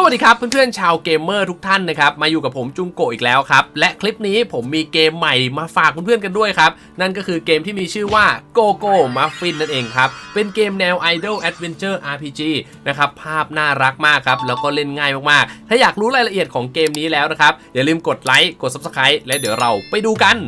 สวัสดีครับเพื่อนๆชาวเกมเมอร์ทุกท่านนะครับมาอยู่กับผมจุงโกอีกแล้วครับ และคลิปนี้ผมมีเกมใหม่มาฝากเพื่อนๆกันด้วยครับ นั่นก็คือเกมที่มีชื่อว่า Go Go Muffin นั่นเองครับ เป็นเกมแนว Idol Adventure RPG นะครับภาพน่ารักมากครับ แล้วก็เล่นง่ายมากๆ ถ้าอยากรู้รายละเอียดของเกมนี้แล้วนะครับ อย่าลืมกดไลค์กด Subscribe และเดี๋ยวเราไปดูกัน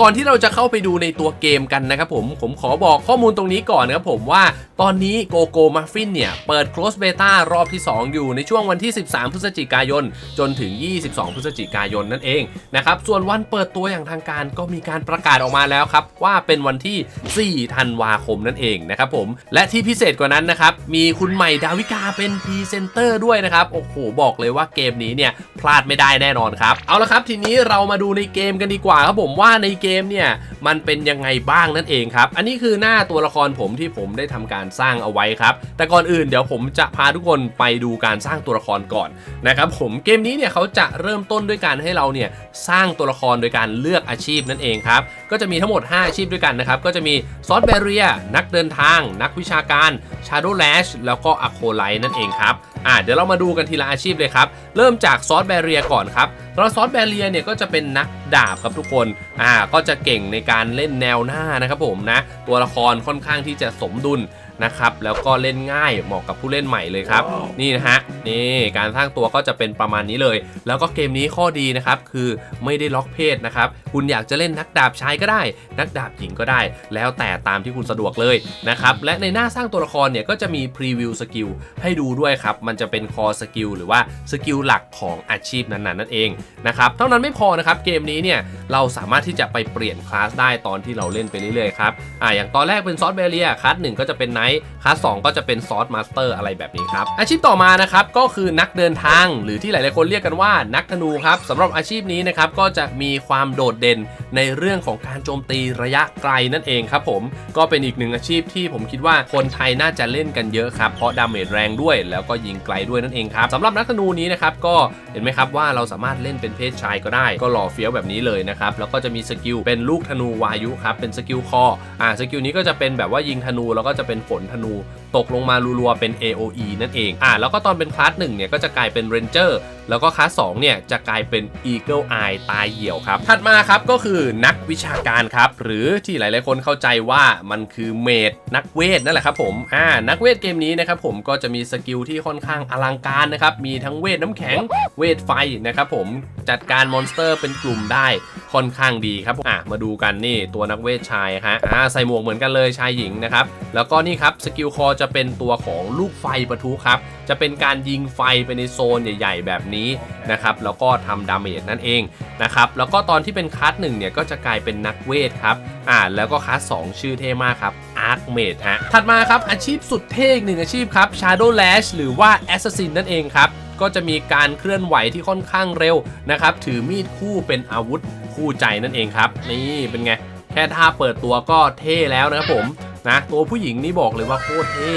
ก่อนที่เราจะเข้าไปดูในตัวเกมกันนะครับผม ผมขอบอกข้อมูลตรงนี้ก่อนนะครับผมว่าตอนนี้ Go Go Muffin เนี่ย เปิด Close Beta รอบที่ 2 อยู่ในช่วงวันที่ 13 พฤศจิกายน จนถึง 22 พฤศจิกายนนั่นเองนะครับ ส่วนวันเปิดตัวอย่างทางการก็มีการประกาศออกมาแล้วครับ ว่าเป็นวันที่ 4 ธันวาคมนั่นเองนะครับผม และที่พิเศษกว่านั้นนะครับ มีคุณใหม่ดาวิกาเป็นพรีเซนเตอร์ด้วยนะครับ โอ้โห บอกเลยว่าเกมนี้เนี่ยพลาดไม่ได้แน่นอนครับ เอาละครับทีนี้เรามาดูในเกมกันดีกว่าครับผมว่าในเกมเนี่ยมันเป็นยังไงบ้างนั่นเองครับ อันนี้คือหน้าตัวละครผมที่ผมได้ทำการสร้างเอาไว้ครับ แต่ก่อนอื่นเดี๋ยวผมจะพาทุกคนไปดูการสร้างตัวละครก่อนนะครับผมเกมนี้เนี่ยเขาจะเริ่มต้นด้วยการให้เราเนี่ยสร้างตัวละครโดยการเลือกอาชีพนั่นเองครับ ก็จะมีทั้งหมด 5 อาชีพด้วยกันนะครับ ก็จะมีซอสเบเรีย นักเดินทาง นักวิชาการ Shadow Lash แล้วก็อะโคไลนั่นเองครับอ่าเดี๋ยวเรามาดูกันทีละอาชีพเลยครับ เริ่มจากซอสแบเรียก่อนครับเราซอสแบเรียเนี่ยก็จะเป็นนักดาบครับทุกคนอ่าก็จะเก่งในการเล่นแนวหน้านะครับผมนะ ตัวละครค่อนข้างที่จะสมดุลนะครับแล้วก็เล่นง่ายเหมาะกับผู้เล่นใหม่เลยครับ นี่นะฮะนี่การสร้างตัวก็จะเป็นประมาณนี้เลย แล้วก็เกมนี้ข้อดีนะครับคือไม่ได้ล็อกเพศนะครับคุณอยากจะเล่นนักดาบชายก็ได้ นักดาบหญิงก็ได้ แล้วแต่ตามที่คุณสะดวกเลยนะครับและในหน้าสร้างตัวละครเนี่ยก็จะมีพรีวิวสกิลให้ดูด้วยครับมันจะเป็นคอสกิลหรือว่าสกิลหลักของอาชีพนั้นๆนั่นเองนะครับเท่านั้นไม่พอนะครับเกมนี้เนี่ยเราสามารถที่จะไปเปลี่ยนคลาสได้ตอนที่เราเล่นไปเรื่อยๆครับอ่าอย่างตอนแรกเป็นซอสเบเรียคลาสหนึ่งก็จะเป็นไนท์คลาสสองก็จะเป็นซอสมาสเตอร์อะไรแบบนี้ครับ อาชีพต่อมานะครับก็คือนักเดินทาง หรือที่หลายๆคนเรียกกันว่านักธนูครับสำหรับอาชีพนี้นะครับก็จะมีความโดดเด่นในเรื่องของการโจมตีระยะไกลนั่นเองครับผมก็เป็นอีกหนึ่งอาชีพที่ผมคิดว่าคนไทยน่าจะเล่นกันเยอะครับเพราะดาเมจแรงด้วยแล้วก็ยิงไกลด้วยนั่นเองครับสำหรับนักธนูนี้นะครับก็เห็นไหมครับว่าเราสามารถเล่นเป็นเพศชายก็ได้ ก็หล่อเฟี้ยวแบบนี้เลยนะครับแล้วก็จะมีสกิลเป็นลูกธนูวายุครับเป็นสกิลคออ่าสกิลนี้ก็จะเป็นแบบว่ายิงธนูแล้วก็จะเป็นฝนธนู ตกลงมารัวๆเป็น AOE นั่นเอง อ่าแล้วก็ตอนเป็นคลาสหนึ่งเนี่ยก็จะกลายเป็น Ranger แล้วก็คลาส2เนี่ยจะกลายเป็น Eagle Eye ตายเหี่ยวครับ ถัดมาครับก็คือนักวิชาการครับ หรือที่หลายๆคนเข้าใจว่ามันคือเมดนักเวทนั่นแหละครับผม อ่านักเวทเกมนี้นะครับผมก็จะมีสกิลที่ค่อนข้างอลังการนะครับ มีทั้งเวทน้ำแข็ง เวทไฟนะครับผม จัดการมอนสเตอร์เป็นกลุ่มได้ ค่อนข้างดีครับอะมาดูกันนี่ตัวนักเวทชายฮะอ่าใส่หมวกเหมือนกันเลยชายหญิงนะครับแล้วก็นี่ครับสกิลคอจะเป็นตัวของลูกไฟประทุครับจะเป็นการยิงไฟไปในโซนใหญ่ ๆ แบบนี้นะครับแล้วก็ทำดาเมจนั่นเองนะครับแล้วก็ตอนที่เป็นคัสหนึ่งเนี่ยก็จะกลายเป็นนักเวทครับอ่าแล้วก็คัสสองชื่อเท่มากครับ Arc Mage ฮะถัดมาครับอาชีพสุดเท่อีกหนึ่งอาชีพครับ Shadow Lash หรือว่า Assassin นั่นเองครับก็จะมีการเคลื่อนไหวที่ค่อนข้างเร็วนะครับ ถือมีดคู่เป็นอาวุธ คู่ใจนั่นเองครับ นี่เป็นไง แค่ท่าเปิดตัวก็เท่แล้วนะครับผมนะตัวผู้หญิงนี่บอกเลยว่าโคตรเท่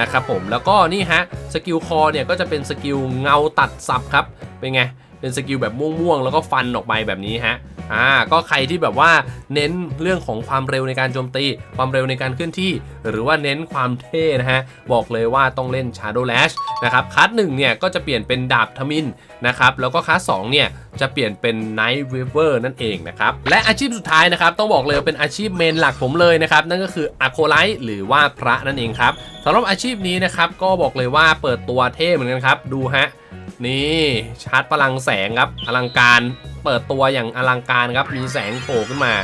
นะครับผมแล้วก็นี่ฮะสกิลคอเนี่ยก็จะเป็นสกิลเงาตัดสับครับเป็นไง เป็นสกิลแบบม่วงๆ แล้วก็ฟันออกไปแบบนี้ฮะ อ่า ก็ใครที่แบบว่าเน้นเรื่องของความเร็วในการโจมตี ความเร็วในการเคลื่อนที่ หรือว่าเน้นความเท่นะฮะ บอกเลยว่าต้องเล่น Shadow Lash นะครับ คัสหนึ่งเนี่ย ก็จะเปลี่ยนเป็นดาบทมินนะครับ แล้วก็คัสสองเนี่ย จะเปลี่ยนเป็น Night Weaver นั่นเองนะครับ และอาชีพสุดท้ายนะครับ ต้องบอกเลยเป็นอาชีพเมนหลักผมเลยนะครับ นั่นก็คือ a c o l i t e หรือว่าพระนั่นเองครับสำหรับอาชีพนี้นะครับ ก็บอกเลยว่าเปิดตัวเท่เหมือนกันครับ ดูฮะ นี่ชาร์จพลังแสงครับอลังการเปิดตัวอย่างอลังการครับมีแสงโผล่ขึ้นมา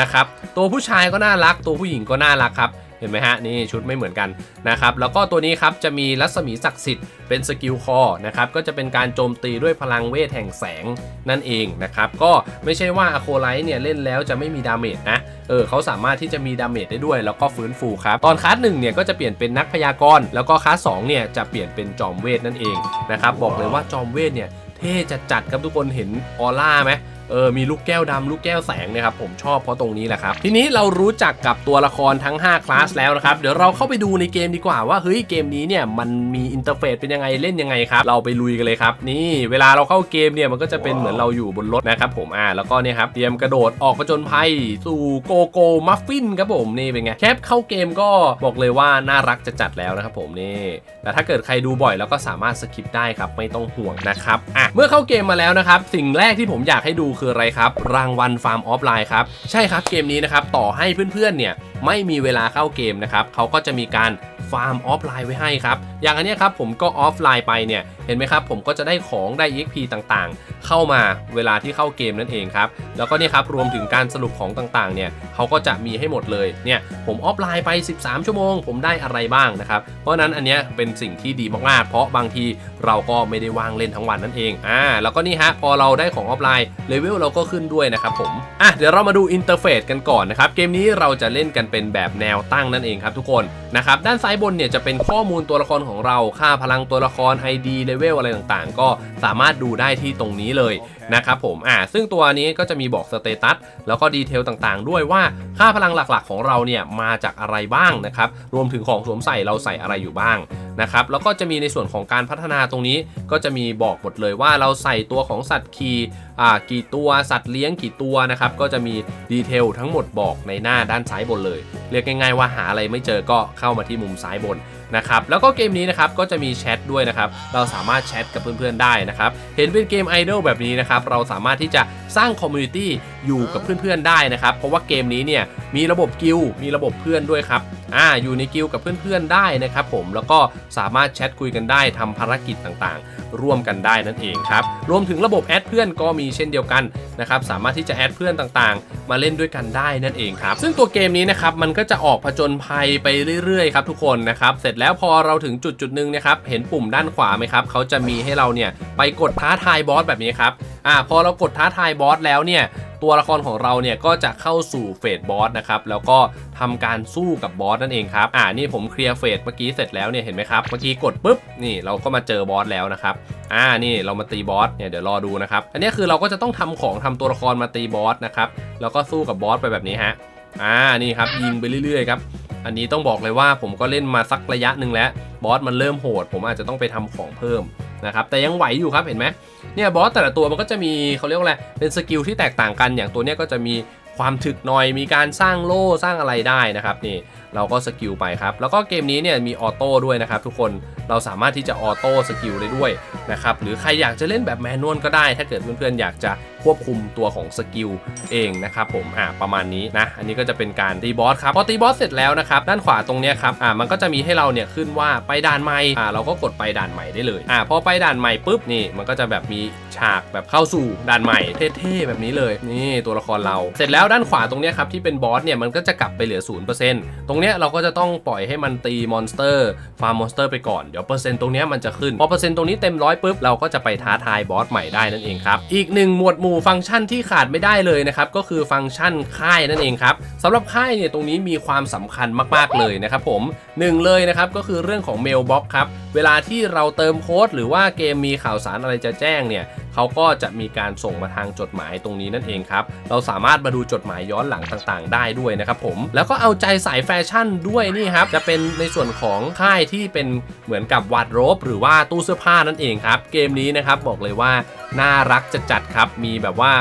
นะครับตัวผู้ชายก็น่ารักตัวผู้หญิงก็น่ารักครับ ห็นไหมฮะนี่ชุดไม่เหมือนกันนะครับแล้วก็ตัวนี้ครับจะมีรัศมีศักดิ์สิทธิ์เป็นสกิลคอนะครับก็จะเป็นการโจมตีด้วยพลังเวทแห่งแสงนั่นเองนะครับก็ไม่ใช่ว่าอโคไลท์เนี่ยเล่นแล้วจะไม่มีดาเมจนะเออเขาสามารถที่จะมีดาเมจได้ด้วย แล้วก็ฟื้นฟูครับตอนคลาสหนึ่งเนี่ยก็จะเปลี่ยนเป็นนักพยากรณ์แล้วก็คลาสสองเนี่ยจะเปลี่ยนเป็นจอมเวทนั่นเองนะครับบอกเลยว่าจอมเวทเนี่ยเท่จัดจัดๆครับทุกคนเห็นออร่าไหม เออมีลูกแก้วดำลูกแก้วแสงเนะครับผมชอบเพราะตรงนี้แหละครับ ทีนี้เรารู้จักกับตัวละครทั้ง 5 คลาสแล้วนะครับเดี๋ยวเราเข้าไปดูในเกมดีกว่าว่าเฮ้ยเกมนี้เนี่ยมันมีอินเทอร์เฟซเป็นยังไงเล่นยังไงครับเราไปลุยกันเลยครับ นี่เวลาเราเข้าเกมเนี่ยมันก็จะเป็นเหมือนเราอยู่บนรถนะครับผมอ่าแล้วก็เนี่ยครับเตรียมกระโดดออกผจญภัยสู่โกโก้มัฟฟินครับผมนี่เป็นไงแคปเข้าเกมก็บอกเลยว่าน่ารักจะจัดแล้วนะครับผมนี่แต่ถ้าเกิดใครดูบ่อยแล้วก็สามารถสคิปได้ครับไม่ต้องห่วงนะครับอะเมื่อเข้าเกมมาแล้วนะครับสิ่งแรกที่ผมอยากให้ดูคืออะไรครับ รางวัลฟาร์มออฟไลน์ครับ ใช่ครับเกมนี้นะครับ ต่อให้เพื่อนๆเนี่ยไม่มีเวลาเข้าเกมนะครับเขาก็จะมีการฟาร์มออฟไลน์ไว้ให้ครับ อย่างอันนี้ครับผมก็ออฟไลน์ไปเนี่ยเห็นไหมครับ ผมก็จะได้ของได้ EXP ต่างๆ เข้ามาเวลาที่เข้าเกมนั่นเองครับ แล้วก็เนี่ยครับรวมถึงการสรุปของต่างๆ เนี่ยเขาก็จะมีให้หมดเลย เนี่ยผมออฟไลน์ไป 13 ชั่วโมง ผมได้อะไรบ้างนะครับ เพราะนั้นอันเนี้ยเป็นสิ่งที่ดีมากๆ เพราะบางทีเราก็ไม่ได้ว่างเล่นทั้งวันนั่นเอง อ่า แล้วก็นี่ฮะพอเราได้ของออฟไลน์เลเวลเราก็ขึ้นด้วยนะครับผม อะเดี๋ยวเรามาดูอินเทอร์เฟซกันก่อนนะครับ เกมนี้เราจะเล่นกันเป็นแบบแนวตั้งนั่นเองครับทุกคน นะครับ ด้านซ้ายบนเนี่ยจะเป็นข้อมูลตัวละครของเรา ค่าพลังตัวละคร ID เลเวลอะไรต่างๆ ก็สามารถดูได้ที่ตรงนี้เลยนะครับผมอ่าซึ่งตัวนี้ก็จะมีบอกสเตตัสแล้วก็ดีเทลต่างๆ ด้วยว่าค่าพลังหลักๆ ของเราเนี่ยมาจากอะไรบ้างนะครับรวมถึงของสวมใส่เราใส่อะไรอยู่บ้างนะครับแล้วก็จะมีในส่วนของการพัฒนาตรงนี้ก็จะมีบอกหมดเลยว่าเราใส่ตัวของสัตว์คีอ่ากี่ตัวสัตว์เลี้ยงกี่ตัวนะครับก็จะมีดีเทลทั้งหมดบอกในหน้าด้านซ้ายบนเลย เรียกง่ายๆว่าหาอะไรไม่เจอก็เข้ามาที่มุมซ้ายบน นะครับแล้วก็เกมนี้นะครับก็จะมีแชทด้วยนะครับเราสามารถแชทกับเพื่อนๆได้นะครับเห็นเป็นเกมไอดอลแบบนี้นะครับเราสามารถที่จะสร้างคอมมูนิตี้อยู่กับเพื่อนๆได้นะครับเพราะว่าเกมนี้เนี่ยมีระบบกิลมีระบบเพื่อนด้วยครับอ่าอยู่ในกิลกับเพื่อนๆได้นะครับผมแล้วก็สามารถแชทคุยกันได้ทำภารกิจต่างๆ ร่วมกันได้นั่นเองครับรวมถึงระบบแอดเพื่อนก็มีเช่นเดียวกันนะครับสามารถที่จะแอดเพื่อนต่างๆ มาเล่นด้วยกันได้นั่นเองครับซึ่งตัวเกมนี้นะครับมันก็จะออกผจญภัยไปเรื่อยๆครับทุกคนนะครับเสร็จแล้วพอเราถึงจุดจุดหนึ่งนะครับเห็นปุ่มด้านขวาไหมครับเขาจะมีให้เราเนี่ยไปกดท้าทายบอสแบบนี้ครับอ่าพอเรากดท้าทายบอสแล้วเนี่ย ตัวละครของเราเนี่ยก็จะเข้าสู่เฟสบอสนะครับแล้วก็ทำการสู้กับบอสนั่นเองครับอ่านี่ผมเคลียร์เฟสเมื่อกี้เสร็จแล้วเนี่ยเห็นไหมครับเมื่อกี้กดปุ๊บนี่เราก็มาเจอบอสแล้วนะครับอ่านี่เรามาตีบอสเนี่ยเดี๋ยวรอดูนะครับอันนี้คือเราก็จะต้องทำของทำตัวละครมาตีบอสนะครับแล้วก็สู้กับบอสไปแบบนี้ฮะ อ่านี่ครับยิงไปเรื่อยๆครับอันนี้ต้องบอกเลยว่าผมก็เล่นมาสักระยะหนึ่งแล้วบอสมันเริ่มโหด ผมอาจจะต้องไปทำของเพิ่มนะครับแต่ยังไหวอยู่ครับเห็นไหมเนี่ยบอสแต่ละตัวมันก็จะมีเขาเรียกว่าอะไรเป็นสกิลที่แตกต่างกันอย่างตัวเนี้ยก็จะมีความถึกหน่อยมีการสร้างโล่สร้างอะไรได้นะครับนี่เราก็สกิลไปครับ แล้วก็เกมนี้เนี่ยมีออโต้ด้วยนะครับทุกคนเราสามารถที่จะออโต้สกิลได้ด้วยนะครับหรือใครอยากจะเล่นแบบแมนนวลก็ได้ ถ้าเกิดเพื่อนๆอยากจะ ควบคุมตัวของสกิลเองนะครับผมอ่าประมาณนี้นะอันนี้ก็จะเป็นการตีบอสครับพอตีบอสเสร็จแล้วนะครับด้านขวาตรงนี้ครับอ่ามันก็จะมีให้เราเนี่ยขึ้นว่าไปด่านใหม่อ่าเราก็กดไปด่านใหม่ได้เลยอ่าพอไปด่านใหม่ปุ๊บนี่มันก็จะแบบมีฉากแบบเข้าสู่ด่านใหม่เท่ๆแบบนี้เลย นี่ตัวละครเรา เสร็จแล้วด้านขวาตรงนี้ครับที่เป็นบอสเนี่ยมันก็จะกลับไปเหลือ 0%ตรงเนี้ยเราก็จะต้องปล่อยให้มันตีมอนสเตอร์ฟาร์มมอนสเตอร์ไปก่อนเดี๋ยวเปอร์เซ็นต์ตรงเนี้ยมันจะขึ้นพอเปอร์เซ็นต์ตรงนี้เต็มร้อยปุ๊บเราก็จะไปท้าทายบอสใหม่ได้นั่นเองครับอีกหนึ่งหมวดหมู่ฟังก์ชันที่ขาดไม่ได้เลยนะครับก็คือฟังก์ชันค่ายนั่นเองครับสำหรับค่ายเนี่ยตรงนี้มีความสำคัญมากๆเลยนะครับผมหนึ่งเลยนะครับก็คือเรื่องของ mail box ครับเวลาที่เราเติมโค้ดหรือว่าเกมมีข่าวสารอะไรจะแจ้งเนี่ย เขาก็จะมีการส่งมาทางจดหมายตรงนี้นั่นเองครับ เราสามารถมาดูจดหมายย้อนหลังต่างๆ ได้ด้วยนะครับผม แล้วก็เอาใจสายแฟชั่นด้วยนี่ครับ จะเป็นในส่วนของค่ายที่เป็นเหมือนกับวาดโรบหรือว่าตู้เสื้อผ้านั่นเองครับ เกมนี้นะครับบอกเลยว่าน่ารักจะจัดครับ มีแบบว่า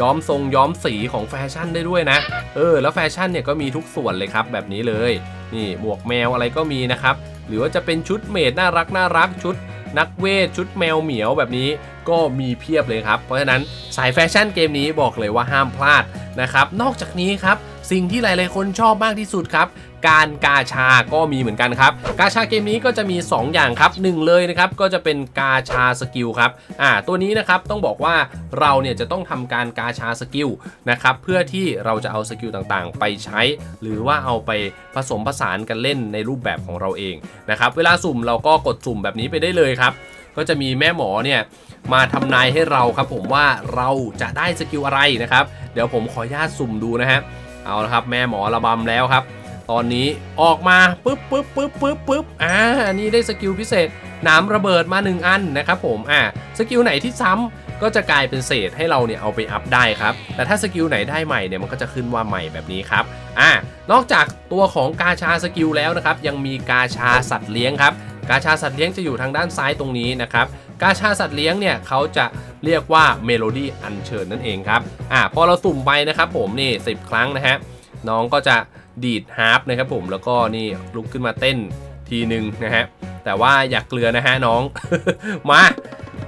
ย้อมทรงย้อมสีของแฟชั่นได้ด้วยนะ เออ แล้วแฟชั่นเนี่ยก็มีทุกส่วนเลยครับแบบนี้เลย นี่หมวกแมวอะไรก็มีนะครับ หรือว่าจะเป็นชุดเมดน่ารักน่ารักชุด นักเวทชุดแมวเหมียวแบบนี้ก็มีเพียบเลยครับ เพราะฉะนั้นสายแฟชั่นเกมนี้บอกเลยว่าห้ามพลาดนะครับ นอกจากนี้ครับ สิ่งที่หลาย ๆ คนชอบมากที่สุดครับ การกาชาก็มีเหมือนกันครับ กาชาเกมนี้ก็จะมี 2 อย่างครับหนึ่งเลยนะครับก็จะเป็นกาชาสกิลครับอ่าตัวนี้นะครับต้องบอกว่าเราเนี่ยจะต้องทำการกาชาสกิลนะครับเพื่อที่เราจะเอาสกิลต่างๆ ไปใช้ หรือว่าเอาไปผสมผสานกันเล่นในรูปแบบของเราเองนะครับเวลาสุ่มเราก็กดสุ่มแบบนี้ไปได้เลยครับก็จะมีแม่หมอเนี่ยมาทำนายให้เราครับผมว่าเราจะได้สกิลอะไรนะครับ เดี๋ยวผมขออนุญาตสุ่มดูนะฮะเอาละครับแม่หมอระบำแล้วครับ ตอนนี้ออกมาปึ๊บปึ๊บปึ๊บปึ๊บปึ๊บอ่านี่ได้สกิลพิเศษหน้ำระเบิดมา 1 อันนะครับผมอ่าสกิลไหนที่ซ้ำก็จะกลายเป็นเศษให้เราเนี่ยเอาไปอัพได้ครับ แต่ถ้าสกิลไหนได้ใหม่เนี่ยมันก็จะขึ้นว่าใหม่แบบนี้ครับอ่านอกจากตัวของกาชาสกิลแล้วนะครับยังมีกาชาสัตว์เลี้ยงครับกาชาสัตว์เลี้ยงจะอยู่ทางด้านซ้ายตรงนี้นะครับกาชาสัตว์เลี้ยงเนี่ยเขาจะเรียกว่าเมโลดี้อัญเชิญนั่นเองครับอ่าพอเราสุ่มไปนะครับผมนี่ 10 ครั้งนะฮะน้องก็จะ ดีดฮาร์ปนะครับผมแล้วก็นี่ลุกขึ้นมาเต้นทีหนึ่งนะฮะแต่ว่าอย่ากเกลือนะฮะน้อง มา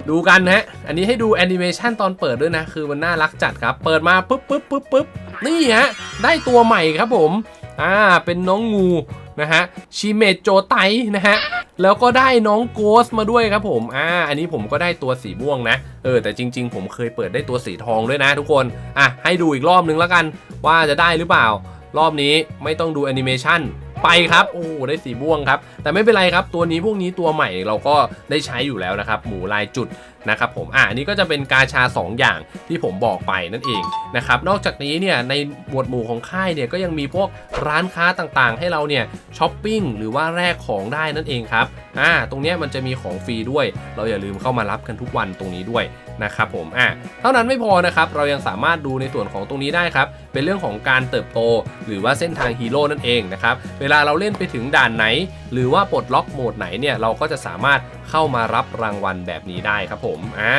ดูกันนะฮะ อันนี้ให้ดูแอนิเมชันตอนเปิดด้วยนะ คือมันน่ารักจัดครับ เปิดมาปุ๊บปุ๊บปุ๊บปุ๊บนี่ฮะ ได้ตัวใหม่ครับผม อ่า เป็นน้องงูนะฮะ ชิเมจโจไตนะฮะ แล้วก็ได้น้องโกสมาด้วยครับผม อ่า อันนี้ผมก็ได้ตัวสีม่วงนะ เออ แต่จริง ๆ ผมเคยเปิดได้ตัวสีทองด้วยนะทุกคน อะ ให้ดูอีกรอบนึงแล้วกัน ว่าจะได้หรือเปล่า รอบนี้ไม่ต้องดูแอนิเมชันไปครับ โอ้โหได้สีม่วงครับ แต่ไม่เป็นไรครับ ตัวนี้พวกนี้ตัวใหม่เราก็ได้ใช้อยู่แล้วนะครับ หมูลายจุดนะครับผมอ่าอันนี้ก็จะเป็นกาชา 2 อย่างที่ผมบอกไปนั่นเองนะครับ นอกจากนี้เนี่ยในหมวดหมู่ของค่ายเนี่ยก็ยังมีพวกร้านค้าต่างๆ ให้เราเนี่ยช้อปปิ้งหรือว่าแลกของได้นั่นเองครับอ่าตรงเนี้ยมันจะมีของฟรีด้วย เราอย่าลืมเข้ามารับกันทุกวันตรงนี้ด้วยนะครับผมอ่าเท่านั้นไม่พอนะครับ เรายังสามารถดูในส่วนของตรงนี้ได้ครับเป็นเรื่องของการเติบโต หรือว่าเส้นทางฮีโร่นั่นเองนะครับ เวลาเราเล่นไปถึงด่านไหน หรือว่าปลดล็อกโหมดไหนเนี่ยเราก็จะสามารถเข้ามารับรางวัลแบบนี้ได้ครับผมอ่า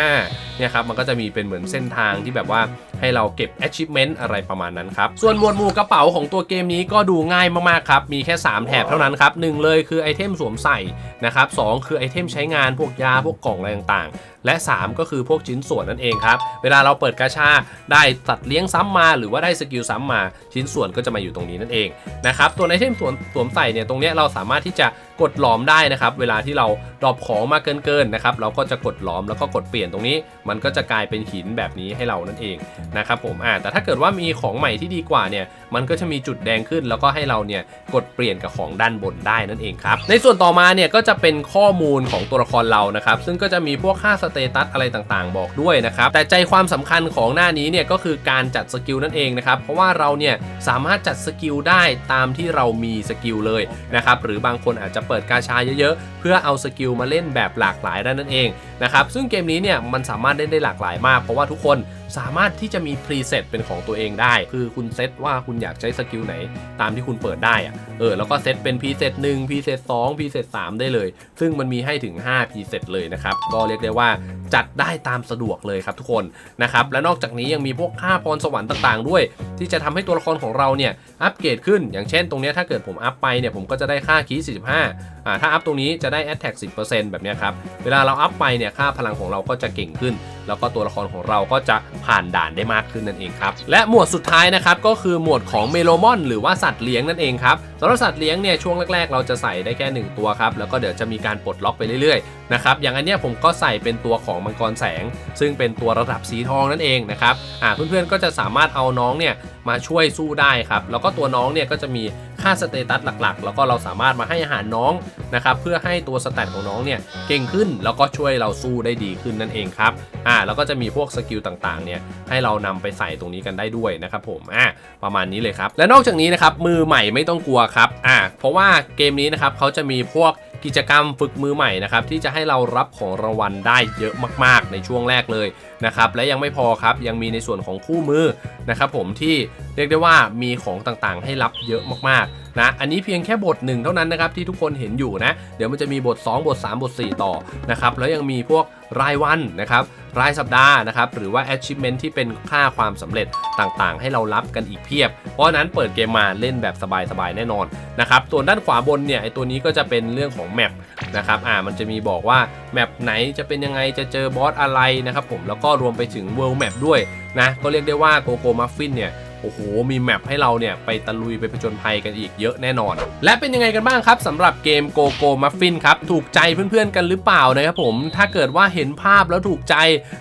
เนี่ยครับมันก็จะมีเป็นเหมือนเส้นทางที่แบบว่าให้เราเก็บ achievement อะไรประมาณนั้นครับ ส่วนหมวดหมู่กระเป๋าของตัวเกมนี้ก็ดูง่ายมากๆครับ มีแค่ 3 แถบเท่านั้นครับหนึ่งเลยคือไอเทมสวมใส่นะครับสองคือไอเทมใช้งานพวกยาพวกกล่องอะไรต่างๆ และ 3 ก็คือพวกชิ้นส่วนนั่นเองครับ เวลาเราเปิดกาชาได้ตัดเลี้ยงซ้ำมาหรือว่าได้สกิลซ้ำมาชิ้นส่วนก็จะมาอยู่ตรงนี้นั่นเองนะครับตัวไอเทมสวมสวมใส่เนี่ยตรงนี้เราสามารถที่จะ กดหลอมได้นะครับ เวลาที่เราดรอปของมาเกินๆนะครับ เราก็จะกดหลอมแล้วก็กดเปลี่ยนตรงนี้ มันก็จะกลายเป็นหินแบบนี้ให้เรานั่นเองนะครับผมอ่าแต่ถ้าเกิดว่ามีของใหม่ที่ดีกว่าเนี่ย มันก็จะมีจุดแดงขึ้น แล้วก็ให้เราเนี่ยกดเปลี่ยนกับของด้านบนได้นั่นเองครับ ในส่วนต่อมาเนี่ยก็จะเป็นข้อมูลของตัวละครเรานะครับ ซึ่งก็จะมีพวกค่าสเตตัสอะไรต่างๆ บอกด้วยนะครับ แต่ใจความสำคัญของหน้านี้เนี่ยก็คือการจัดสกิลนั่นเองนะครับ เพราะว่าเราเนี่ยสามารถจัดสกิลได้ตามที่เรามีสกิลเลยนะครับ หรือบางคนอาจจะเปิดกาชาเยอะๆ เพื่อเอาสกิลมาเล่นแบบหลากหลายได้นั่นเองนะครับซึ่งเกมนี้เนี่ยมันสามารถเล่นได้หลากหลายมากเพราะว่าทุกคน สามารถที่จะมีพรีเซตเป็นของตัวเองได้ คือคุณเซตว่าคุณอยากใช้สกิลไหน ตามที่คุณเปิดได้อะเออแล้วก็เซตเป็นพรีเซต1พรีเซต2พรีเซต3ได้เลย ซึ่งมันมีให้ถึง5พรีเซตเลยนะครับ ก็เรียกได้ว่าจัดได้ตามสะดวกเลยครับทุกคนนะครับและนอกจากนี้ยังมีพวกค่าพรสวรรค์ต่างๆ ด้วย ที่จะทำให้ตัวละครของเราเนี่ยอัปเกรดขึ้น อย่างเช่น ตรงนี้ถ้าเกิดผมอัพไปเนี่ยผมก็จะได้ค่าคี45อ่าถ้าอัพตรงนี้จะได้ Attack 10%แบบเนี้ครับเวลาเราอัพไปเนี่ยค่าพลังของเราก็จะเก่งขึ้น แล้วก็ตัวละครของเราก็จะผ่านด่านได้มากขึ้นนั่นเองครับ และหมวดสุดท้ายนะครับก็คือหมวดของเมโลมอน หรือว่าสัตว์เลี้ยงนั่นเองครับสำหรับสัตว์เลี้ยงเนี่ยช่วงแรกๆ เราจะใส่ได้แค่ 1 ตัวครับ แล้วก็เดี๋ยวจะมีการปลดล็อกไปเรื่อยๆนะครับอย่างอันเนี้ยผมก็ใส่เป็นตัวของมังกรแสง ซึ่งเป็นตัวระดับสีทองนั่นเองนะครับอ่าเพื่อนๆก็จะสามารถเอาน้องเนี่ยมาช่วยสู้ได้ครับแล้วก็ตัวน้องเนี่ยก็จะมีค่าสเตตัสหลักๆ แล้วก็เราสามารถมาให้อาหารน้องนะครับเพื่อให้ตัวสแตทของน้องเนี่ยเก่งขึ้นแล้วก็ช่วยเราสู้ได้ดีขึ้นนั่นเองครับอ่าแล้วก็จะมีพวกสกิลต่างๆเนี่ยให้เรานำไปใส่ตรงนี้กันได้ด้วยนะครับผมอ่าประมาณนี้เลยครับและนอกจากนี้นะครับมือใหม่ไม่ต้องกลัวครับอ่าเพราะว่าเกมนี้นะครับเขาจะมีพวก กิจกรรมฝึกมือใหม่นะครับที่จะให้เรารับของรางวัลได้เยอะมาก ๆ ในช่วงแรกเลยนะครับและยังไม่พอครับยังมีในส่วนของคู่มือนะครับผมที่เรียกได้ว่ามีของต่างๆ ให้รับเยอะมากๆนะอันนี้เพียงแค่บทหนึ่งเท่านั้นนะครับที่ทุกคนเห็นอยู่นะเดี๋ยวมันจะมีบท 2 บท 3 บท 4 ต่อนะครับแล้วยังมีพวกรายวันนะครับ รายสัปดาห์นะครับ หรือว่า achievement ที่เป็นค่าความสำเร็จต่างๆ ให้เรารับกันอีกเพียบ เพราะฉะนั้นเปิดเกมมาเล่นแบบสบายๆ แน่นอนนะครับส่วนด้านขวาบนเนี่ยไอตัวนี้ก็จะเป็นเรื่องของแมปนะครับอ่ามันจะมีบอกว่าแมปไหนจะเป็นยังไงจะเจอบอสอะไรนะครับผมแล้วก็รวมไปถึง world map ด้วยนะก็เรียกได้ว่าโกโกมัฟฟินเนี่ย โอ้โห มีแมปให้เราเนี่ย ไปตะลุยไปผจญภัยกันอีกเยอะแน่นอน และเป็นยังไงกันบ้างครับสำหรับเกมโกโกมัฟฟินครับ ถูกใจเพื่อนๆกันหรือเปล่านะครับผม ถ้าเกิดว่าเห็นภาพแล้วถูกใจ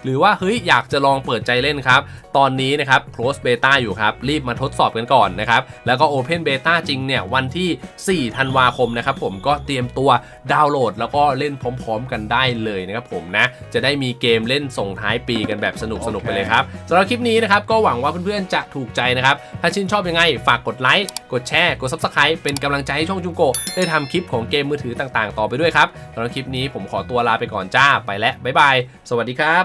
หรือว่าเฮ้ยอยากจะลองเปิดใจเล่นครับ ตอนนี้นะครับ close beta อยู่ครับ รีบมาทดสอบกันก่อนนะครับ แล้วก็ open beta จริงเนี่ยวันที่ 4 ธันวาคมนะครับผมก็เตรียมตัวดาวน์โหลด แล้วก็เล่นพร้อมๆกันได้เลยนะครับผมนะ จะได้มีเกมเล่นส่งท้ายปีกันแบบสนุกๆไปเลยครับสำหรับคลิปนี้นะครับก็หวังว่าเพื่อนๆจะถูกใจนะครับ ถ้าชื่นชอบยังไง ฝากกดไลค์ กดแชร์ กด Subscribe เป็นกำลังใจให้ช่องจุงโก ได้ทำคลิปของเกมมือถือต่างๆ ต่อไปด้วยครับสำหรับคลิปนี้ผมขอตัวลาไปก่อนจ้าไปแล้วบ๊ายบาย สวัสดีครับ